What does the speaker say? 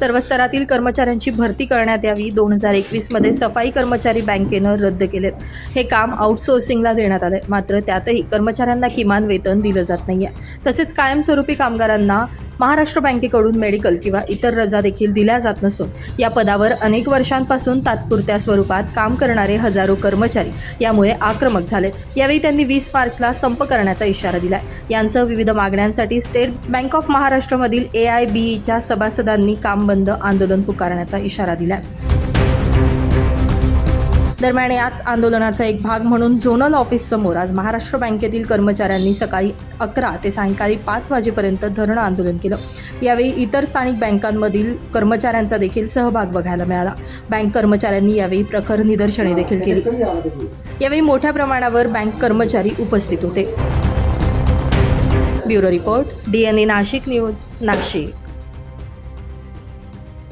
सर्व स्तरातील कर्मचाऱ्यांची भरती करण्यात यावी. दोन हजार एकवीसमध्ये सफाई कर्मचारी बँकेनं रद्द केलेत. हे काम आउटसोर्सिंगला देण्यात आलं मात्र त्यातही कर्मचाऱ्यांना किमान वेतन दिलं जात नाही आहे तसेच कायमस्वरूपी कामगारांना महाराष्ट्र बँकेकडून मेडिकल किंवा इतर रजा देखील दिल्या जात नसून या पदावर अनेक वर्षांपासून तात्पुरत्या स्वरूपात काम करणारे हजारो कर्मचारी यामुळे आक्रमक झालेत यावेळी त्यांनी वीस मार्चला संप करण्याचा इशारा दिला यांसह विविध मागण्यांसाठी स्टेट बँक ऑफ महाराष्ट्रमधील ए आय बीईच्या सभासदांनी काम बंद आंदोलन पुकारण्याचा इशारा दिलाय. दरम्यान याच आंदोलनाचा एक भाग म्हणून झोनल ऑफिस समोर आज महाराष्ट्र बँकेतील कर्मचाऱ्यांनी सकाळी अकरा ते सायंकाळी पाच वाजेपर्यंत धरणं आंदोलन केलं. यावेळी इतर स्थानिक बँकांमधील कर्मचाऱ्यांचा देखील सहभाग बघायला मिळाला. बँक कर्मचाऱ्यांनी यावेळी प्रखर निदर्शने देखील केली. यावेळी मोठ्या प्रमाणावर बँक कर्मचारी उपस्थित होते. Bureau report D N A Nashik news Nashik